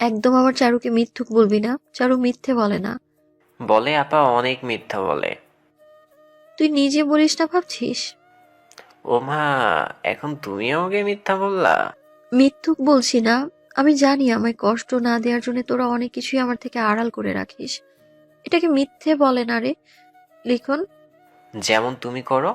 একদম আমার চারুকে মিথ্যুক বলবি না? চারু মিথ্যে বলে না। বলে আপা অনেক মিথ্যা বলে। তুই নিজে বলিস না ভাবছিস? ও মা এখন তুমি আমাকে মিথ্যা বললা? মিথ্যুক বলছি না। আমি জানি আমায় কষ্ট না দেওয়ার জন্য তোরা অনেক কিছুই আমার থেকে আড়াল করে রাখিস। এটাকে মিথ্যে বলে না রে। লিখন? যেমন তুমি করো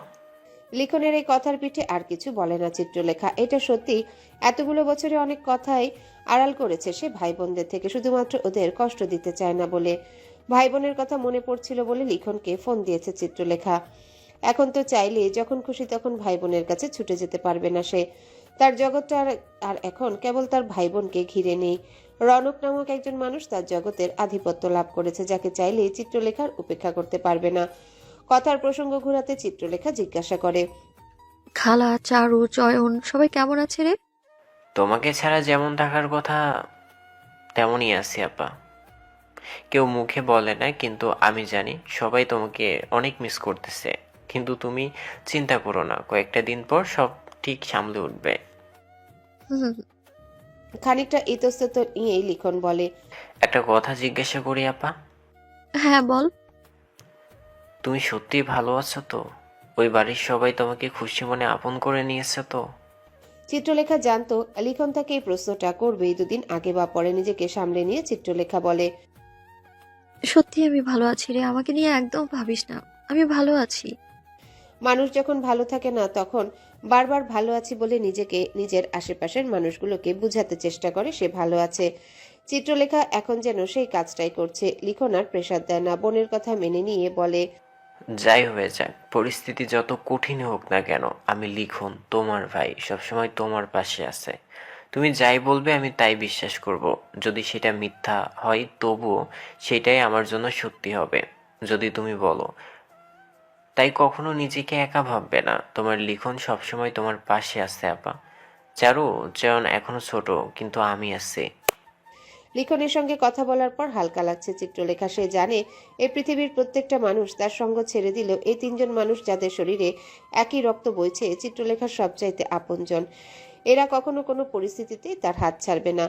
লিখনের এই কথার পিঠে আর কিছু বলে না চিত্রলেখা। এটা সত্যি, এতগুলো বছরে অনেক কথাই আড়াল করেছে সে ভাই বোনদের থেকে, শুধুমাত্র ওদের কষ্ট দিতে চায় না বলে। ভাই বোনের কথা মনে পড়ছিল বলে লিখনকে ফোন দিয়েছে চিত্রলেখা। এখন তো চাইলে যখন খুশি তখন ভাই বোনের কাছে ছুটে যেতে পারবে না সে। তার জগৎটা আর- এখন কেবল তার ভাই বোনকে ঘিরে নেই। রনক নামক একজন মানুষ তার জগতের আধিপত্য লাভ করেছে, যাকে চাইলে চিত্রলেখার উপেক্ষা করতে পারবে না। কথার প্রসঙ্গ ঘোরাতে চিত্রলেখা জিজ্ঞাসা করে। খালা চারু চয়ন সবাই কেমন আছে রে? তোমাকে ছাড়া যেমন থাকার কথা তেমনই আছি আপা। কেউ মুখে বলে না কিন্তু আমি জানি সবাই তোমাকে অনেক মিস করতেছে। কিন্তু তুমি চিন্তা করো না কয়েকটা দিন পর সব ঠিক সামলে উঠবে। হুম। খানিকটা ইতস্তত নিয়েই লিখন বলে একটা কথা জিজ্ঞাসা করি আপা। হ্যাঁ বল। তুমি সত্যি ভালো আছো তো? ওই বাড়ির সবাই তোমাকে খুশি মনে আপন করে নিয়েছে তো? চিত্রলেখা জানতো লিখন তাকে এই প্রশ্নটা করবেই দুদিন আগে বা পরে নিজেকে সামলে নিয়ে চিত্রলেখা বলে সত্যি আমি ভালো আছি রে আমাকে নিয়ে একদম ভাবিস না আমি ভালো আছি। মানুষ যখন ভালো থাকে না তখন বারবার ভালো আছি বলে নিজেকে নিজের আশেপাশের মানুষগুলোকে বুঝাতে চেষ্টা করে সে ভালো আছে। চিত্রলেখা এখন যেন সেই কাজটাই করছে লিখন আর প্রেশার দেয় না বোনের কথা মেনে নিয়ে বলে যাই হয়ে যাক, পরিস্থিতি যত কঠিন হোক না কেন, আমি লিখুন, তোমার ভাই সবসময় তোমার পাশে আছে। তুমি যাই বলবে আমি তাই বিশ্বাস করব। যদি সেটা মিথ্যা হয় তবুও সেটাই আমার জন্য সত্যি হবে, যদি তুমি বলো। তাই কখনো নিজেকে একা ভাববে না, তোমার লিখন সবসময় তোমার পাশে আছে, আপা। চারু, চয়ন এখনও ছোট, কিন্তু আমি আছি। লিখনের সঙ্গে কথা বলার পর হালকা লাগছে চিত্রলেখা। সে জানে এই পৃথিবীর প্রত্যেকটা মানুষ তার সঙ্গ ছেড়ে দিলেও এই তিনজন মানুষ যাদের শরীরে একই রক্ত বইছে চিত্রলেখার সবচাইতে আপনজন। এরা কখনো কোনো পরিস্থিতিতেই তার হাত ছাড়বে না।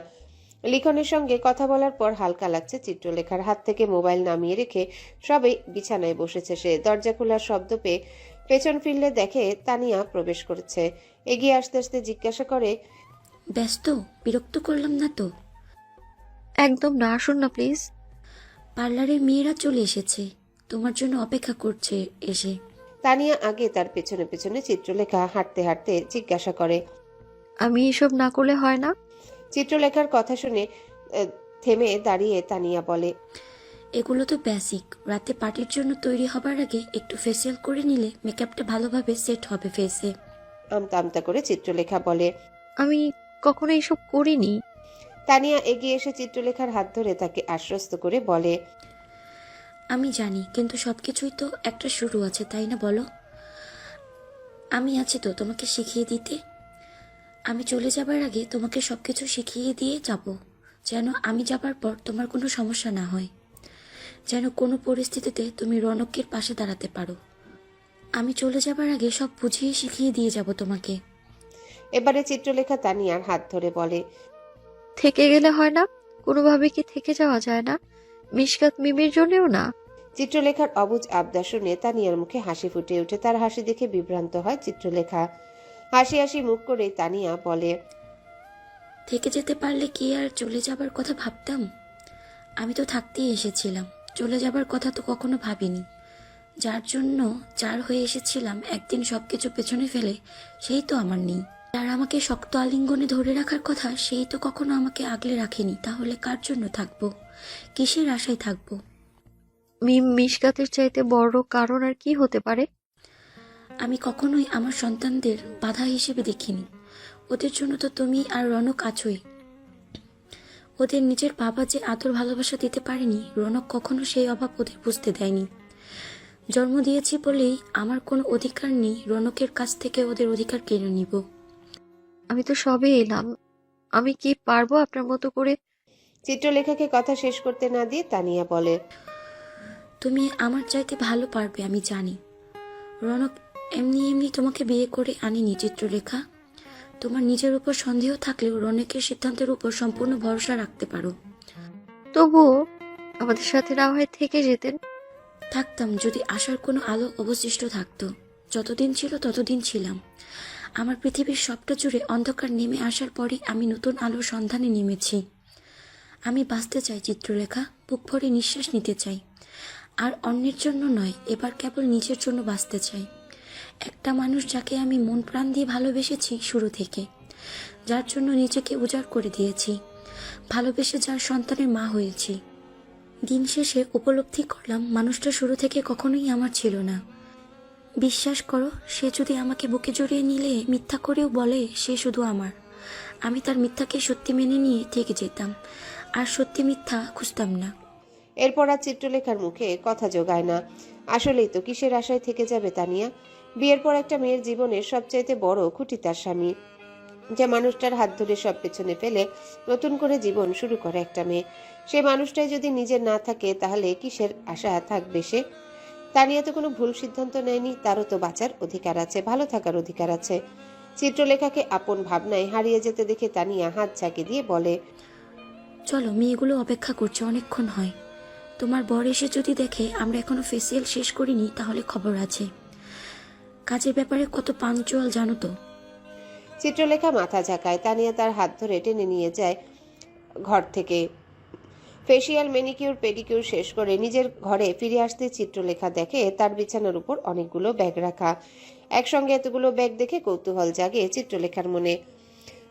লিখনের সঙ্গে কথা বলার পর হালকা লাগছে চিত্রলেখার। হাত থেকে মোবাইল নামিয়ে রেখে সবে বিছানায় বসেছে সে। দরজা খোলার শব্দ পেয়ে পেছন ফিরলে দেখে তানিয়া প্রবেশ করেছে। এগিয়ে আসতে আসতে জিজ্ঞাসা করে, ব্যস্ত? বিরক্ত করলাম না তো? একদম না আসুন না প্লিজ পার্লারের মেয়েরা চলে এসেছে। তোমার জন্য অপেক্ষা করছে এসে। তানিয়া আগে তার পেছনে পেছনে চিত্রলেখা হাঁটতে হাঁটতে জিজ্ঞাসা করে। আমি এসব না করলে হয় না? চিত্রলেখার কথা শুনে আহ, থেমে দাঁড়িয়ে তানিয়া বলে এগুলো তো বেসিক রাতে পার্টির জন্য তৈরি হবার আগে একটু ফেসিয়াল করে নিলে মেকআপটা ভালোভাবে সেট হবে ফেসে আমতা আমতা করে চিত্রলেখা বলে আমি কখনো এসব করিনি। তানিয়া এগিয়ে এসে চিত্রলেখার হাত ধরে তাকে আশ্বস্ত করে বলে আমি জানি কিন্তু সবকিছুই তো একটা শুরু আছে তাই না বলো? আমি আছি তো তোমাকে শিখিয়ে দিতে। আমি চলে যাবার আগে তোমাকে সবকিছু শিখিয়ে দিয়ে যাব। যেন আমি যাবার পর তোমার কোনো সমস্যা না হয়। যেন কোনো পরিস্থিতিতে তুমি রনকের পাশে দাঁড়াতে পারো। আমি চলে যাবার আগে সব বুঝিয়ে শিখিয়ে দিয়ে যাব তোমাকে। এবারে চিত্রলেখা তানিয়ার হাত ধরে বলে থেকে গেলে হয় না কোনোভাবে কি থেকে যাওয়া যায় না? মিশকাত মিমির জন্যও না? চিত্রলেখার অবুজ আবদার শুনে তানিয়ার মুখে হাসি ফুটে ওঠে। তার হাসি দেখে বিভ্রান্ত হয় চিত্রলেখা। হাসি হাসি মুখ করে তানিয়া বলে থেকে যেতে পারলে কি আর চলে যাবার কথা ভাবতাম? আমি তো থাকতেই এসেছিলাম। চলে যাবার কথা তো কখনো ভাবিনি। যার জন্য যার হয়ে এসেছিলাম একদিন সবকিছু পেছনে ফেলে সেই তো আমার নেই। যার আমাকে শক্ত আলিঙ্গনে ধরে রাখার কথা সেই তো কখনো আমাকে আগলে রাখেনি। তাহলে কার জন্য থাকব? কিসের আশায় থাকব? মিম মিশকাতের চাইতে বড় কারণ আর কি হতে পারে? আমি কখনোই আমার সন্তানদের বাধা হিসেবে দেখিনি। ওদের জন্য তো তুমি আর রনক আছোই। ওদের নিজের বাবা যে আদর ভালোবাসা দিতে পারেনি রনক কখনো সেই অভাব ওদের বুঝতে দেয়নি। জন্ম দিয়েছি বলেই আমার কোনো অধিকার নেই রনকের কাছ থেকে ওদের অধিকার কেড়ে নিব। আমি তো সবে এলাম। আমি কি পারব আপনার মতো করে? চিত্রলেখাকে কথা শেষ করতে না দিয়ে তানিয়া বলে তুমি আমার চাইতে ভালো পারবে আমি জানি। রনক এমনি এমনি তোমাকে বিয়ে করে আনিনি চিত্রলেখা। তোমার নিজের উপর সন্দেহ থাকলেও রনকের সিদ্ধান্তের উপর সম্পূর্ণ ভরসা রাখতে পারো। তবুও আমাদের সাথে না হয় থেকে যেতেন। থাকতাম যদি আসার কোনো আলো অবশিষ্ট থাকতো। যতদিন ছিল ততদিন ছিলাম। আমার পৃথিবীর সবটা জুড়ে অন্ধকার নেমে আসার পরই আমি নতুন আলোর সন্ধানে নেমেছি। আমি বাঁচতে চাই চিত্রলেখা, বুক ভরে নিঃশ্বাস নিতে চাই। আর অন্যের জন্য নয়, এবার কেবল নিজের জন্য বাঁচতে চাই। একটা মানুষ যাকে আমি মন প্রাণ দিয়ে ভালোবেসেছি শুরু থেকে, যার জন্য নিজেকে উজাড় করে দিয়েছি, ভালোবেসে যার সন্তানের মা হয়েছি। দিন শেষে উপলব্ধি করলাম, মানুষটা শুরু থেকে কখনোই আমার ছিল না। বিশ্বাস করো, সে যদি আমাকে বুকে জড়িয়ে নিলে, মিথ্যা করেও বলে, সে শুধু আমার। আমি তার মিথ্যাকে সত্যি মেনে নিয়ে থেকে যেতাম। আর সত্যি মিথ্যা খুঁজতাম না। এরপর আর চিত্রলেখার মুখে কথা জোগায় না। আসলেই তো কিসের আশায় থেকে যাবে তানিয়া? বিয়ের পর একটা মেয়ের জীবনের সবচাইতে বড় খুঁটি তার স্বামী যে মানুষটার হাত ধরে সব পেছনে ফেলে নতুন করে জীবন শুরু করে একটা মেয়ে। সে মানুষটাই যদি নিজের না থাকে, তাহলে কিসের আশা থাকবে সে? তানিয়া তো কোনো ভুল সিদ্ধান্ত নেয়নি তারও তো বাঁচার অধিকার আছে ভালো থাকার অধিকার আছে। চিত্রলেখাকে আপন ভাবনায় হারিয়ে যেতে দেখে তানিয়া হাত ঝাঁকি দিয়ে বলে চলো মেয়েগুলো অপেক্ষা করছে অনেকক্ষণ হয়। তোমার বর এসে যদি দেখে আমরা এখনও ফেসিয়াল শেষ করিনি তাহলে খবর আছে। কাজের ব্যাপারে কত পাঞ্চুয়াল জানো তো। চিত্রলেখা মাথা ঝাঁকায় তানিয়া তার হাত ধরে টেনে নিয়ে যায় ঘর থেকে। ফেসিয়াল মেনিকিউর পেডিকিউর শেষ করে নিজের ঘরে ফিরে আসতে চিত্রলেখা দেখে তার বিছানার উপর অনেকগুলো ব্যাগ রাখা। একসঙ্গে এতগুলো ব্যাগ দেখে কৌতূহল জাগে চিত্রলেখার মনে।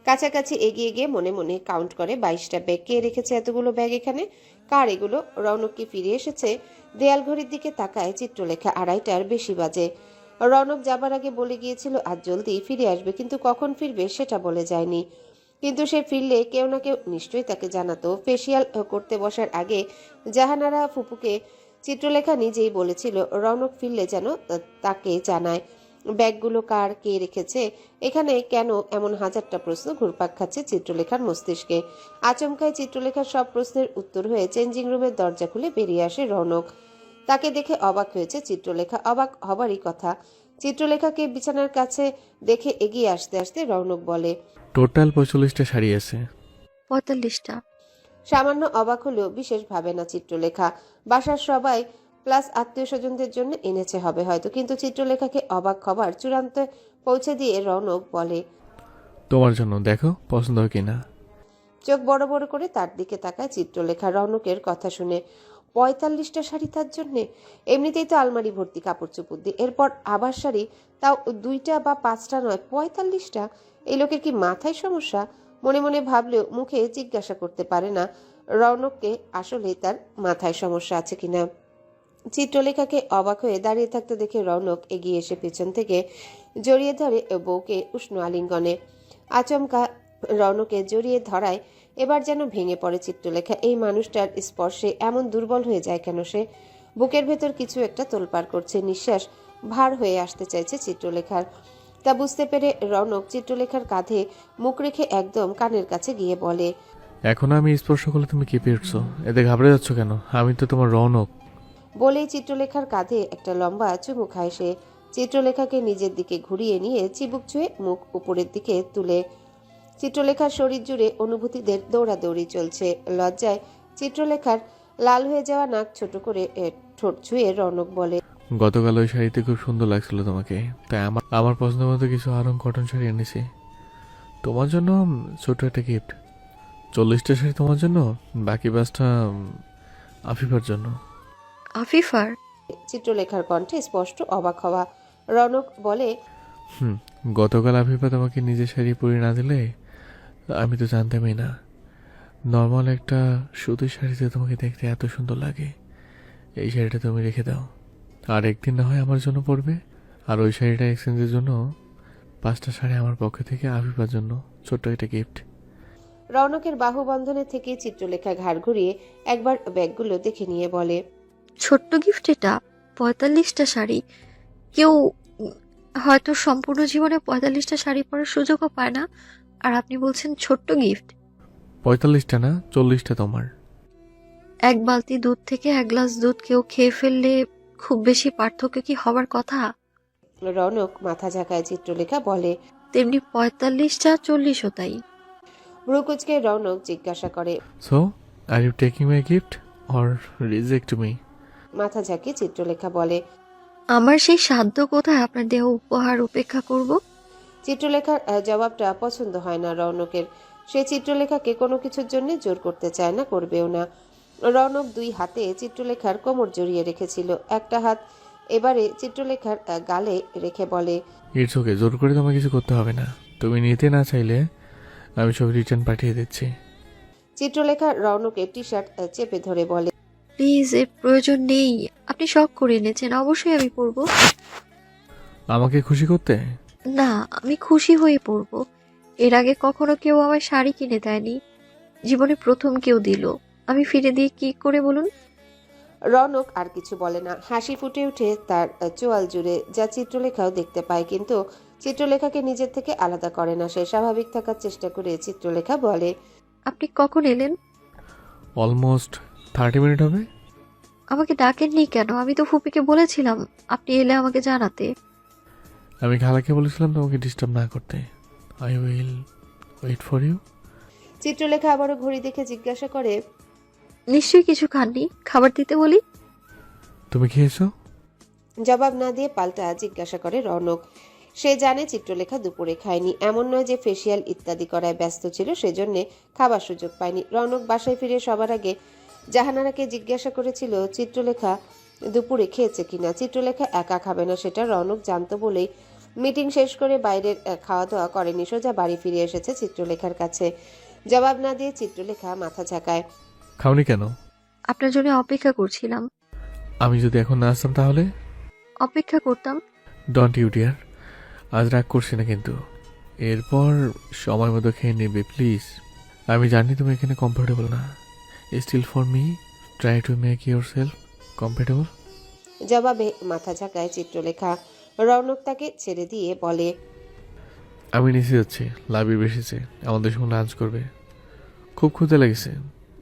কাছাকাছি এগিয়ে গিয়ে মনে মনে কাউন্ট করে বাইশটা ব্যাগ। কে রেখেছে এতগুলো ব্যাগ এখানে? কার এগুলো? রৌনক কি ফিরে এসেছে দেয়াল ঘড়ির দিকে তাকায় চিত্রলেখা আড়াইটার বেশি বাজে। রৌনক যাবার আগে বলে গিয়েছিল, আজ জলদি ফিরে আসবে, কিন্তু কখন ফিরবে সেটা বলে যায়নি। কিন্তু সে ফিরলে কেউ না কেউ নিশ্চয়ই তাকে জানাতো। ফেসিয়াল করতে বসার আগে জাহানারা ফুপুকে চিত্রলেখা নিজেই বলেছিল, রৌনক ফিরলে যেন তাকে জানায়। ব্যাগগুলো কার কে রেখেছে? এখানে কেন এমন হাজারটা প্রশ্ন ঘুরপাক খাচ্ছে চিত্রলেখার মস্তিষ্কে। আচমকায় চিত্রলেখার সব প্রশ্নের উত্তর হয়ে চেঞ্জিং রুমের দরজা খুলে বেরিয়ে আসে রৌনক। তাকে দেখে অবাক হয়েছে চিত্রলেখা। অবাক হবারই কথা। চিত্রলেখাকে বিছানার কাছে দেখে এগিয়ে আসতে আসতে রৌনক বলে টোটাল পঁয়তাল্লিশটা শাড়ি আছে। পঁয়তাল্লিশটা। সামান্য অবাক হলেও বিশেষ ভাবে না চিত্রলেখা। বাসার সবাই প্লাস আত্মীয় স্বজনদের জন্য এনেছে হবে হয়তো কিন্তু চিত্রলেখাকে অবাক খবর চূড়ান্ত পৌঁছে দিয়ে রৌনক বলে তোমার জন্য দেখো পছন্দ হয় কিনা। চোখ বড় বড় করে তার দিকে তাকায় চিত্রলেখা রৌনকের কথা শুনে। পঁয়তাল্লিশটা শাড়ি তার জন্যে। এমনিতেই তো আলমারি ভর্তি, কাপড় চোপড় দিয়ে। এরপর আবার শাড়ি, তাও দুইটা বা পাঁচটা নয়, পঁয়তাল্লিশটা। এই লোকের কি মাথায় সমস্যা? মনে মনে ভাবলেও মুখে জিজ্ঞাসা করতে পারে না। রৌনককে আসলে তার মাথায় সমস্যা আছে কিনা। চিত্রলেখাকে অবাক হয়ে দাঁড়িয়ে থাকতে দেখে রৌনক এগিয়ে এসে পেছন থেকে জড়িয়ে ধরে বউকে উষ্ণ আলিঙ্গনে। আচমকা রৌনকে জড়িয়ে ধরায় এবার যেন ভেঙে পড়ে চিত্রলেখা। এই মানুষটার স্পর্শে এমন দুর্বল হয়ে যায় কেন সে? বুকের ভেতর কিছু একটা তোলপাড় করছে নিঃশ্বাস ভার হয়ে আসতে চাইছে চিত্রলেখার। তা বুঝতে পেরে রনক চিত্রলেখার কাঁধে মুখ রেখে একদম কানের কাছে গিয়ে বলে এখন আমি স্পর্শ করলে তুমি কি পেয়েছ এতে ঘাবড়ে যাচ্ছ কেন? আমি তো তোমার রনক। বলেই চিত্রলেখার কাঁধে একটা লম্বা চুমু খায় সে। চিত্রলেখাকে নিজের দিকে ঘুরিয়ে নিয়ে চিবুক ছুঁয়ে মুখ উপরের দিকে তুলে চিত্রলেখার শরীর জুড়ে অনুভূতিদের দৌড়াদৌড়ি চলছে। লজ্জায় চিত্রলেখার লাল হয়ে যাওয়া নাক ছোট করে এ, ঠোঁট ছুঁয়ে রনক বলে গতকাল ওই শাড়িতে খুব সুন্দর লাগছিল তোমাকে। তাই আমার আমার পছন্দ মতো কিছু আরং কটন শাড়ি এনেছি। তোমার জন্য উম, ছোট একটা গিফট চল্লিশটা শাড়ি তোমার জন্য বাকি পাঁচটা উম, আফিফার জন্য। আফিফার? চিত্রলেখার কণ্ঠে স্পষ্ট অবাক হওয়া রনক বলে হুম গতকাল আফিফা তোমাকে নিজের শাড়ি পরিয়ে না দিলে আমি তো জানতামই না। নর্মাল একটা সুতির শাড়িতে তোমাকে দেখতে এত সুন্দর লাগে এই শাড়িটা তুমি রেখে দাও। আর একদিন না হয় আমার জন্য পড়বে আর ওই শাড়িটা এক্সচেঞ্জের জন্য পাঁচটা শাড়ি আমার পক্ষ থেকে আফিফার জন্য ছোট্ট একটা গিফট রৌনকের বাহুবন্ধনে থেকে চিত্রলেখা ঘাড় ঘুরিয়ে একবার ব্যাগগুলো দেখে নিয়ে বলে ছোট্ট গিফট এটা পঁয়তাল্লিশটা শাড়ি। কেউ হয়তো সম্পূর্ণ জীবনে পঁয়তাল্লিশটা শাড়ি পরার সুযোগও পায় না। আর আপনি বলছেন ছোট্ট গিফট। পঁয়তাল্লিশটা না চল্লিশটা তোমার। এক বালতি দুধ থেকে এক গ্লাস দুধ কেউ খেয়ে ফেললে খুব বেশি পার্থক্য কি হবার কথা? রনক মাথা ঝাঁকায় চিত্রলেখা বলে তেমনি পঁয়তাল্লিশটা চল্লিশও তাই। ভ্রুকুচকে রনক জিজ্ঞাসা করে so are you taking my gift or reject me মাথা ঝাঁকিয়ে চিত্রলেখা বলে আমার সেই সাধ্য কোথায় আপনার দেহ উপহার উপেক্ষা করব? চিত্রলেখার জবাবটা পছন্দ হয় না রৌনকের। সে চিত্রলেখাকে কোনো কিছুর জন্য জোর করতে চায় না করবেও না। রৌনক দুই হাতে চিত্রলেখার কোমর জড়িয়ে রেখেছিল। একটা হাত এবারে চিত্রলেখার গালে রেখে বলে ইটস ওকে জোর করে তোমার কিছু করতে হবে না। তুমি নিতে না চাইলে আমি সব রিটার্ন পাঠিয়ে দিচ্ছি। চিত্রলেখা রৌনকের টি শার্ট চেপে ধরে বলে প্লিজ এর প্রয়োজন নেই। আপনি শখ করে এনেছেন অবশ্যই আমি পরবো। আমাকে খুশি করতে? না আমি খুশি হয়ে পরবো এর আগে কখনো কেউ আমার শাড়ি কিনে দেয়নি। জীবনে প্রথম কেউ দিল। আমি ফিরে দিয়ে কি করে বলুন? রনক আর কিছু বলে না। হাসি ফুটে উঠে তার চোয়াল জুড়ে যা চিত্রলেখাও দেখতে পায়। কিন্তু চিত্রলেখাকে নিজের থেকে আলাদা করে না। সে স্বাভাবিক থাকার চেষ্টা করে চিত্রলেখা বলে আপনি কখন এলেন? অলমোস্ট থার্টি মিনিট হবে। আমাকে ডাকেননি কেন? আমি তো ফুপিকে বলেছিলাম আপনি এলে আমাকে জানাতে। আমি খালাকে বলেছিলাম তোমাকে ডিস্টার্ব না করতে। I will wait for you Chitralekha আবারও ঘড়ি দেখে জিজ্ঞাসা করে নিশ্চয়ই কিছু খাননি? খাবার দিতে বলি? তুমি খেয়েছো? জবাব না দিয়ে পাল্টা জিজ্ঞাসা করে রনক। সে জানে চিত্রলেখা দুপুরে খায়নি। এমন নয় যে ফেসিয়াল ইত্যাদি করায় ব্যস্ত ছিল সেজন্যে খাবার সুযোগ পায়নি। রনক বাসায় ফিরে সবার আগে জাহানারাকে জিজ্ঞাসা করেছিল চিত্রলেখা দুপুরে খেয়েছে কিনা? চিত্রলেখা একা খাবে না সেটা রনক জানতো বলেই মিটিং শেষ করে বাইরের খাওয়া দাওয়া করেনি সোজা বাড়ি ফিরে এসেছে চিত্রলেখার কাছে। জবাব না দিয়ে চিত্রলেখা মাথা ঝাঁকায়। খাওনি কেন? আপনার জন্য অপেক্ষা করছিলাম। আমি যদি এখন না আসতাম তাহলে? অপেক্ষা করতাম। ডন্ট ইউ ডিয়ার আজ রাগ করছি না কিন্তু। এরপর সময় মতো খেয়ে নেবে প্লিজ আমি জানি তুমি এখানে কমফোর্টেবল না। Still for me try to make yourself comfortable জবাবে মাথা ঝাঁকায় চিত্রলেখা। রৌনক তাকে ছেড়ে দিয়ে বলে আমি নিচে যাচ্ছি লাভি বেসেছে আমাদের সঙ্গে লাঞ্চ করবে। খুব ক্ষুদে লেগেছে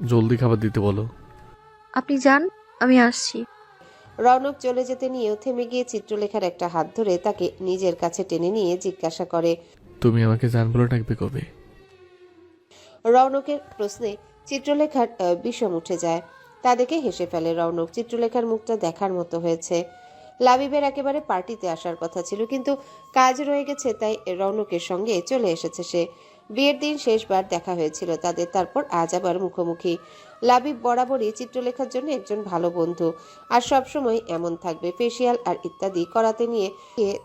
জলদি খাবার দিতে বলো। আপনি যান আমি আসছি। রৌনক চলে যেতে নিয়েও থেমে গিয়ে চিত্রলেখার একটা হাত ধরে তাকে নিজের কাছে টেনে নিয়ে জিজ্ঞাসা করে তুমি আমাকে জান বলে ডাকবে কবে? রৌনকের প্রশ্নে চিত্রলেখার বিষম উঠে যায়। তা দেখে হেসে ফেলে রৌনক। চিত্রলেখার মুখটা দেখার মতো হয়েছে। লাবিবের একেবারে পার্টিতে আসার কথা ছিল, কিন্তু কাজ রয়ে গেছে, তাই রৌনকের সঙ্গে চলে এসেছে সে। বিয়ের দিন শেষবার দেখা হয়েছিল তাদের, তারপর আজ আবার মুখোমুখি। লাবিব বরাবরই চিত্রলেখার জন্য একজন ভালো বন্ধু, আর সবসময় এমন থাকবে, ফেসিয়াল আর ইত্যাদি করাতে নিয়ে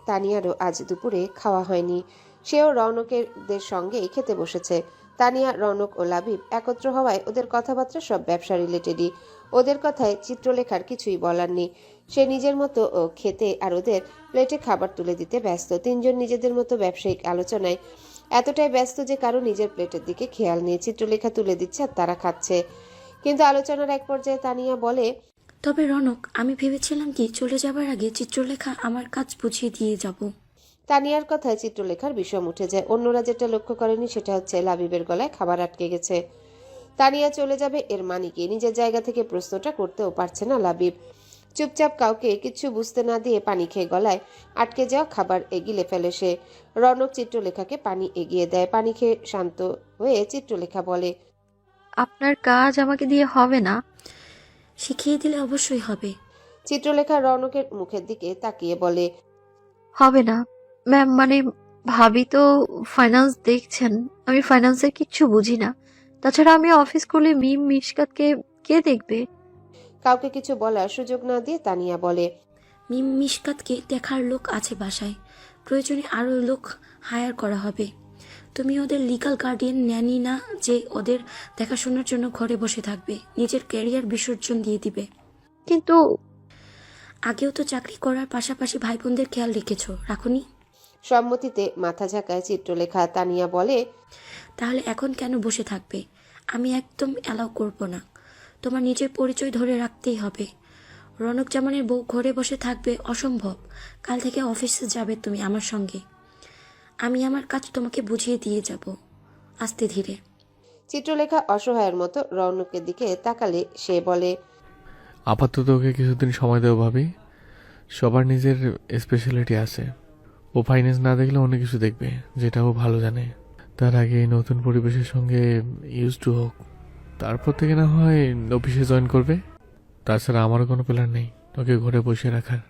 তানিয়ারও আজ দুপুরে খাওয়া হয়নি। সেও রৌনকের দের সঙ্গেই খেতে বসেছে। তানিয়া, রনক ও লাবিব একত্র হওয়ায় ওদের কথাবার্তা সব ব্যবসা রিলেটেডই। ওদের কথায় চিত্রলেখার কিছুই বলার নেই। সে নিজের মতো ও খেতে আর ওদের প্লেটে খাবার তুলে দিতে ব্যস্ত। তিনজন নিজেদের মতো ব্যবসায়িক আলোচনায়। এতটাই ব্যস্ত যে কারও নিজের প্লেটের দিকে খেয়াল নেই। চিত্রলেখা তুলে দিচ্ছে আর তারা খাচ্ছে। কিন্তু আলোচনার এক পর্যায়ে তানিয়া বলে, তবে রনক, আমি ভেবেছিলাম কি, চলে যাবার আগে চিত্রলেখা আমার কাজ বুঝিয়ে দিয়ে যাব। তানিয়ার কথায় চিত্রলেখার বিষম উঠে যায়। অন্যরা যেটা লক্ষ্য করেনি সেটা হচ্ছে লাবিবের গলায় খাবার আটকে গেছে। তানিয়া চলে যাবে এর মানে কি নিজের জায়গা থেকে প্রশ্নটা করতেও পারছে না লাবিব। চুপচাপ কাউকে কিছু বুঝতে না দিয়ে পানি খেয়ে গলায় আটকে যাওয়া খাবার এগিলে ফেলে সে। রনক চিত্রলেখাকে পানি এগিয়ে দেয়। পানি খেয়ে শান্ত হয়ে চিত্রলেখা বলে আপনার কাজ আমাকে দিয়ে হবে না। শিখিয়ে দিলে অবশ্যই হবে। চিত্রলেখা রনকের মুখের দিকে তাকিয়ে বলে হবে না। ম্যাম মানে ভাবি তো ফাইন্যান্স দেখছেন। আমি ফাইন্যান্সের কিচ্ছু বুঝি না। তাছাড়া আমি অফিস করলে মিম মিশকাতকে কে দেখবে? কাউকে কিছু বলার সুযোগ না দিয়ে তানিয়া বলে মিম মিশকাতকে দেখার লোক আছে বাসায়। প্রয়োজনে আরও লোক হায়ার করা হবে। তুমি ওদের লিগাল গার্ডিয়ান ন্যানি না যে ওদের দেখাশোনার জন্য ঘরে বসে থাকবে। নিজের ক্যারিয়ার বিসর্জন দিয়ে দিবে। কিন্তু আগেও তো চাকরি করার পাশাপাশি ভাই বোনদের খেয়াল রেখেছো রাখুনি। সম্মতিতে মাথা ঝাঁকায় চিত্রলেখা তানিয়া বলে তাহলে এখন কেন বসে থাকবে? আমি একদম অ্যালাউ করব না। তোমার নিজের পরিচয় ধরে রাখতেই হবে। রনক জামানের বউ ঘরে বসে থাকবে অসম্ভব। কাল থেকে অফিসে যাবে তুমি আমার সঙ্গে। আমি আমার কাজ তোমাকে বুঝিয়ে দিয়ে যাব। আস্তে ধীরে। চিত্রলেখা অসহায়ের মতো রৌনকের দিকে তাকালে সে বলে আপাতত ওকে কিছুদিন সময় দেওয়া ভাবি। সবার নিজের স্পেশালিটি আছে। ও ফাইন্যান্স না দেখলে অনেক কিছু দেখবে, যেটা ও ভালো জানে। তার আগে নতুন পরিবেশের সঙ্গে ইউজ টু হোক। তারপর থেকে না হয় অফিসে জয়েন করবে। তাছাড়া আমারও কোনো প্ল্যান নেই তোকে ঘরে বসে রাখার।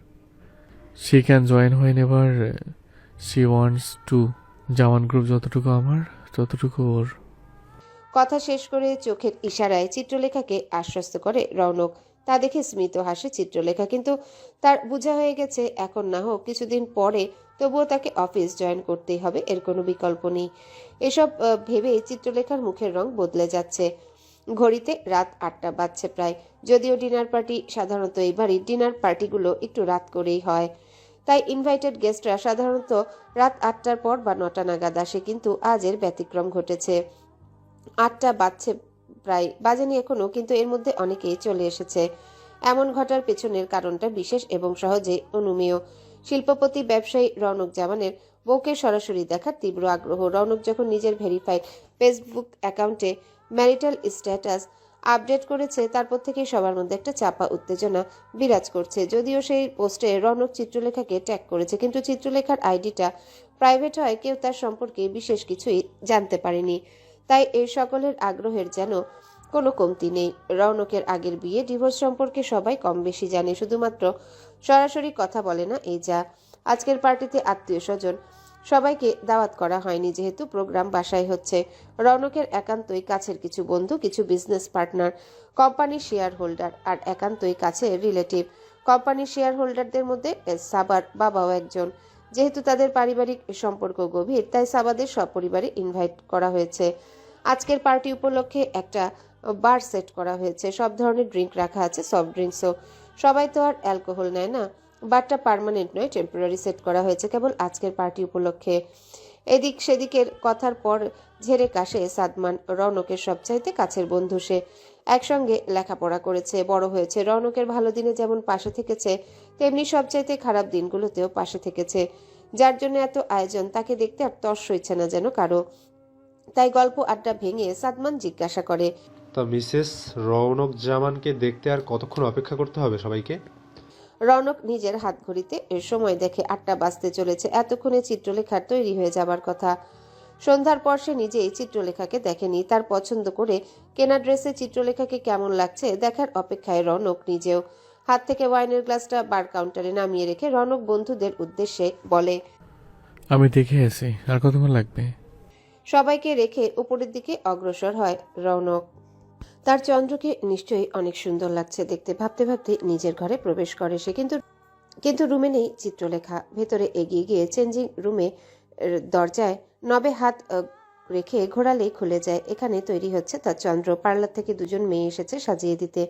সি ক্যান জয়েন হয়ে নেবার she wants to Zaman group যতটুকু আমার, ততটুকু ওর। কথা শেষ করে চোখের ইশারায় চিত্রলেখাকে আশ্বস্ত করে রৌনক। তা দেখে স্মিত হাসে চিত্রলেখা, কিন্তু তার বোঝা হয়ে গেছে, এখন না হোক কিছুদিন পরে তবুও তাকে অফিস জয়েন করতেই হবে, এর কোনো বিকল্প নেই। এসব ভেবে চিত্রলেখার মুখের রং বদলে যাচ্ছে। ঘড়িতে রাত আটটা বাজছে প্রায়, যদিও ডিনার পার্টি সাধারণত এই বাড়ির ডিনার পার্টিগুলো একটু রাত করেই হয়। তাই ইনভাইটেড গেস্টরা সাধারণত রাত আটটার পর বা নটা নাগাদ আসে, কিন্তু আজ এর ব্যতিক্রম ঘটেছে। আটটা বাজছে প্রায়, বাজেনি এখনও, কিন্তু এর মধ্যে অনেকেই চলে এসেছে। এমন ঘটার পেছনের কারণটা বিশেষ এবং সহজে অনুমেয়। শিল্পপতি ব্যবসায়ী রৌনক জামানের বউকে সরাসরি দেখার তীব্র আগ্রহ। রৌনক যখন নিজের ভেরিফাইড ফেসবুক অ্যাকাউন্টে ম্যারিটাল স্ট্যাটাস আপডেট করেছে, তারপর থেকে সবার মধ্যে একটা চাপা উত্তেজনা বিরাজ করছে। যদিও সেই পোস্টে রনক চিত্রলেখাকে ট্যাগ করেছে, কিন্তু চিত্রলেখার আইডিটা প্রাইভেট হয়, কেউ তার সম্পর্কে বিশেষ কিছুই জানতে পারেনি। তাই এই সকলের আগ্রহের যেন কোনো কমতি নেই। রৌনকের আগের বিয়ে, ডিভোর্স সম্পর্কে সবাই কম বেশি জানে। শুধুমাত্র সরাসরি কথা বলে না, এই যা আজকের পার্টিতে আত্মীয় স্বজন, সবাইকে দাওয়াত করা হয়নি যেহেতু প্রোগ্রাম বাসায় হচ্ছে। রৌনকের একান্তই কাছের কিছু বন্ধু, কিছু বিজনেস পার্টনার কোম্পানির শেয়ার হোল্ডার আর একান্তই কাছের রিলেটিভ কোম্পানির শেয়ার হোল্ডারদের মধ্যে সাবার বাবাও একজন। যেহেতু তাদের পারিবারিক সম্পর্ক গভীর, তাই সাবাদের সপরিবারে ইনভাইট করা হয়েছে। আজকের পার্টি উপলক্ষে একটা বার সেট করা হয়েছে। সব ধরনের ড্রিঙ্ক রাখা আছে সফট ড্রিঙ্কসও সবাই তো আর অ্যালকোহল নেয় না। বারটা পার্মানেন্ট নয় টেম্পোরারি সেট করা হয়েছে। কেবল আজকের পার্টি উপলক্ষে। এদিক সেদিকের কথার পর ঝেড়ে কাশে সাদমান রৌনকের সবচাইতে কাছের বন্ধু সে। একসঙ্গে লেখাপড়া করেছে, বড় হয়েছে। রৌনকের ভালো দিনে যেমন পাশে থেকেছে, তেমনি সবচাইতে খারাপ দিনগুলোতেও পাশে থেকেছে। যার জন্য এত আয়োজন, তাকে দেখতে আর তর্স হচ্ছে না যেন কারও। তাই গল্প আড্ডা ভেঙে সাদমান জিজ্ঞাসা করে তা মিসেস রৌনক জামানকে দেখতে আর কতক্ষণ অপেক্ষা করতে হবে সবাইকে? রৌনক নিজের হাত ঘড়িতে এর সময় দেখে আটটা বাজতে চলেছে। এতক্ষণে চিত্রলেখার তৈরি হয়ে যাবার কথা। সন্ধ্যার পর সে নিজেই চিত্রলেখাকে দেখেনি। তার পছন্দ করে কেনা ড্রেসে চিত্রলেখাকে কেমন লাগছে দেখার অপেক্ষায় রনক নিজেও হাত থেকে ওয়াইনের গ্লাসটা বার কাউন্টারে নামিয়ে রেখে রনক বন্ধুদের উদ্দেশ্যে বলে আমি দেখে আছি আর কতক্ষণ লাগবে? সবাইকে রেখে উপরের দিকে অগ্রসর হয় রৌনক তার চন্দ্রকে নিশ্চয়ই অনেক সুন্দর লাগছে দেখতে। ভাবতে ভাবতে নিজের ঘরে প্রবেশ করে সে, কিন্তু কিন্তু রুমে নেই চিত্রলেখা। ভেতরে এগিয়ে গিয়ে চেঞ্জিং রুমে দরজায় নবে হাত রেখে ঘোরালেই খুলে যায়। এখানে তৈরি হচ্ছে তার চন্দ্র। পার্লার থেকে দুজন মেয়ে এসেছে সাজিয়ে দিতে।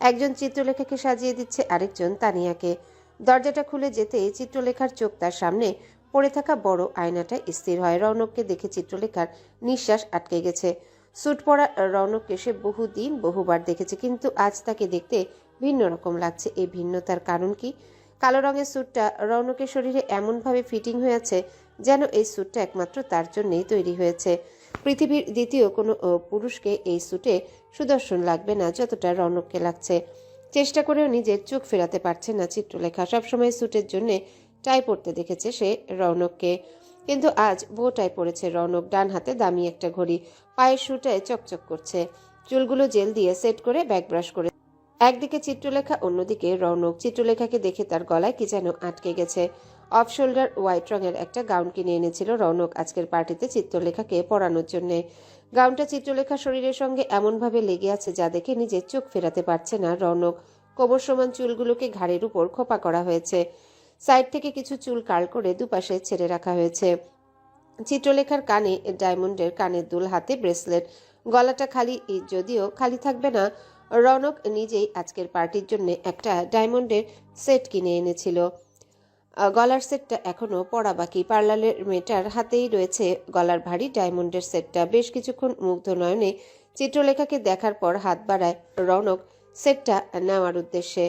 একজন চিত্রলেখাকে সাজিয়ে দিচ্ছে আরেকজন তানিয়াকে। দরজাটা খুলে যেতে চিত্রলেখার চোখ তার সামনে পড়ে থাকা বড় আয়নাটায় স্থির হয়। রৌনককে দেখে চিত্রলেখার নিঃশ্বাস আটকে গেছে। স্যুট পরা রৌনককে সে বহুদিন, বহুবার দেখেছে, কিন্তু আজ তাকে দেখতে ভিন্ন রকম লাগছে। এই ভিন্নতার কারণ কি? কালো রঙের স্যুটটা রৌনকের শরীরে এমনভাবে ফিটিং হয়ে আছে যেন এই স্যুটটা একমাত্র তার জন্যই তৈরি হয়েছে। পৃথিবীর দ্বিতীয় কোনো পুরুষকে এই স্যুটে সুদর্শন লাগবে না যতটা রৌনককে লাগছে। চেষ্টা করেও নিজের চোখ ফেরাতে পারছে না চিত্রলেখা। সবসময় স্যুটের জন্যে টাই পড়তে দেখেছে সে রৌনককে। কিন্তু আজ বো পড়েছে রৌনক, ডান হাতে দামি একটা ঘড়ি, পায়ের শুটায় চকচক করছে। চুলগুলো জেল দিয়ে সেট করে ব্যাগ ব্রাশ করে একদিকে চিত্রলেখা, অন্যদিকে রৌনক। চিত্রলেখাকে দেখে তার গলায় কি যেন আটকে গেছে। অফ শোল্ডার হোয়াইট রঙের একটা গাউন কিনে এনেছিল রৌনক আজকের পার্টিতে চিত্রলেখাকে পরানোর জন্যে। গাউনটা চিত্রলেখা শরীরের সঙ্গে এমনভাবে লেগে আছে যা দেখে নিজের চোখ ফেরাতে পারছে না রৌনক। কোমর সমান চুলগুলোকে ঘাড়ের উপর খোপা করা হয়েছে। সাইড থেকে কিছু চুল কাল করে দুপাশে ছেড়ে রাখা হয়েছে। চিত্রলেখার কানে ডায়মন্ডের কানের দুল হাতে ব্রেসলেট, গলাটা খালি যদিও খালি থাকবে না। রনক নিজেই আজকের পার্টির জন্য একটা ডায়মন্ডের সেট কিনে এনেছিল। গলার সেটটা এখনও পড়া বাকি। পার্লারের মেয়েটার হাতেই রয়েছে গলার ভারী ডায়মন্ডের সেটটা। বেশ কিছুক্ষণ মুগ্ধ নয়নে চিত্রলেখাকে দেখার পর হাত বাড়ায় রনক সেটটা নেওয়ার উদ্দেশ্যে।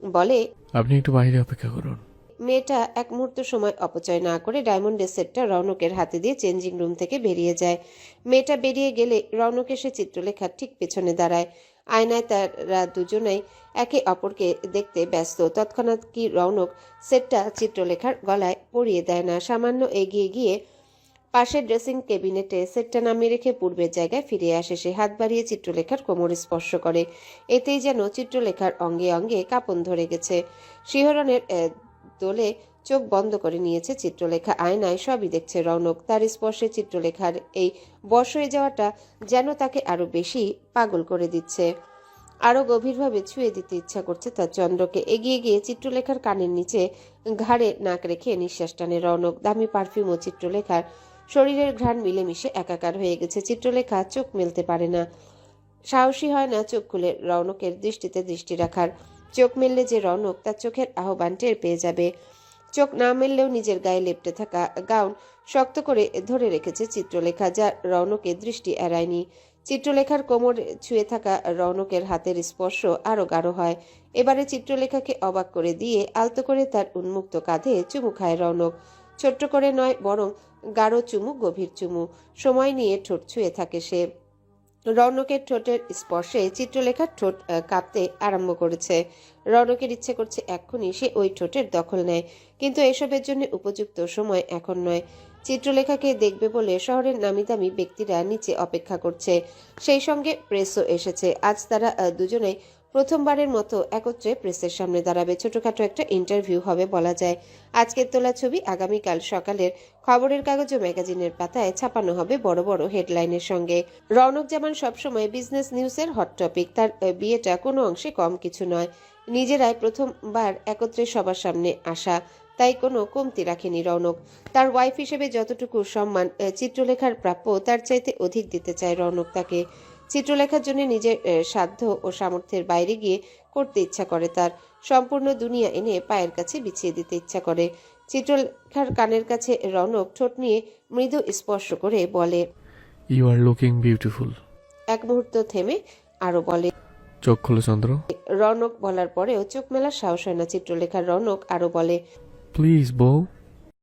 বলে, আপনি একটু বাইরে অপেক্ষা করুন। মেয়েটা এক মুহূর্ত সময় অপচয় না করে ডায়মন্ডের সেটটা রৌনকের হাতে দিয়ে চেঞ্জিং রুম থেকে বেরিয়ে যায়। মেয়েটা বেরিয়ে গেলে রৌনক এসে চিত্রলেখার ঠিক পেছনে দাঁড়ায়। আয়নায় তারা দুজনেই একে অপরকে দেখতে ব্যস্ত। তৎক্ষণাৎ কি রৌনক সেটটা চিত্রলেখার গলায় পরিয়ে দেয় না। সামান্য এগিয়ে গিয়ে পাশের ড্রেসিং কেবিনেটে সেটটা নামিয়ে রেখে পূর্বের জায়গায় ফিরে আসে। সে হাত বাড়িয়ে চিত্রলেখার কোমর স্পর্শ করে। এতেই যেন চিত্রলেখার অঙ্গে অঙ্গে কাঁপন ধরে গেছে। শিহরণের দোলে চোখ বন্ধ করে নিয়েছে চিত্রলেখা আয়নায় সবই দেখছে রৌনক। তার স্পর্শে চিত্রলেখার এই বশ হয়ে যাওয়াটা যেন তাকে আরও বেশি পাগল করে দিচ্ছে। আরও গভীরভাবে ছুঁয়ে দিতে ইচ্ছা করছে তার চন্দ্রকে। এগিয়ে গিয়ে চিত্রলেখার কানের নিচে ঘাড়ে নাক রেখে নিঃশ্বাস টানে রৌনক। দামি পারফিউম ও চিত্রলেখার শরীরের ঘ্রাণ মিলেমিশে একাকার হয়ে গেছে। চিত্রলেখা চোখ মেলতে পারে না। সাহসী হয় না চোখ খুলে রৌনকের দৃষ্টিতে দৃষ্টি রাখার। চোখ মেললে যে রৌনক, তার চোখের আহ্বান টের পেয়ে যাবে। চোখ না মেললেও নিজের গায়ে লেপটে থাকা গাউন শক্ত করে ধরে রেখেছে চিত্রলেখা, যা রৌনকের দৃষ্টি এড়ায়নি। চিত্রলেখার কোমর ছুঁয়ে থাকা রৌনকের হাতের স্পর্শ আরও গাঢ় হয়। এবারে চিত্রলেখাকে অবাক করে দিয়ে আলতো করে তার উন্মুক্ত কাঁধে চুমু খায় রৌনক। ছোট্ট করে নয়, বরং গাঢ় চুমু, গভীর চুমু। সময় নিয়ে ঠোঁট ছুঁয়ে থাকে সে। রৌনকের ঠোঁটের স্পর্শে চিত্রলেখার ঠোঁট কাঁপতে আরম্ভ করেছে। রৌনকের ইচ্ছে করছে এক্ষুনি সে ওই ঠোঁটের দখল নেয়, কিন্তু এসবের জন্য উপযুক্ত সময় এখন নয়। চিত্রলেখাকে দেখবে বলে শহরের নামি দামি ব্যক্তিরা নিচে অপেক্ষা করছে। সেই সঙ্গে প্রেসও এসেছে। আজ তারা দুজনে প্রথমবারের মতো একত্রে প্রেসের সামনে দাঁড়াবে। ছোটখাটো একটা ইন্টারভিউ হবে বলা যায়। আজকের তোলা ছবি আগামীকাল সকালের খবরের কাগজ ও ম্যাগাজিনের পাতায় ছাপানো হবে বড় বড় হেডলাইনের সঙ্গে। রৌনক জামান সবসময় বিজনেস নিউজের হট টপিক, তার বিয়েটা কোনো অংশে কম কিছু নয়। নিজেরাই প্রথমবার একত্রে সবার সামনে আসা, তাই কোনো কমতি রাখেনি রৌনক। তার ওয়াইফ হিসেবে যতটুকু সম্মান চিত্রলেখার প্রাপ্য, তার চাইতে অধিক দিতে চায় রৌনক তাকে। চিত্রলেখার জন্য নিজের সাধ্য ও সামর্থ্যের বাইরে গিয়ে করতে ইচ্ছা করে। তার সম্পূর্ণ দুনিয়া এনে পায়ের কাছে বিছিয়ে দিতে ইচ্ছা করে। চিত্রলেখার কানের কাছে রৌনক ঠোঁট নিয়ে মৃদু স্পর্শ করে বলে ইউ আর লুকিং বিউটিফুল এক মুহূর্ত থেমে আরও বলে চোখ খোলো চন্দ্র। রৌনক বলার পরেও চোখ মেলার সাহস হয় না। চিত্রলেখার রনক আরও বলে প্লিজ বউ।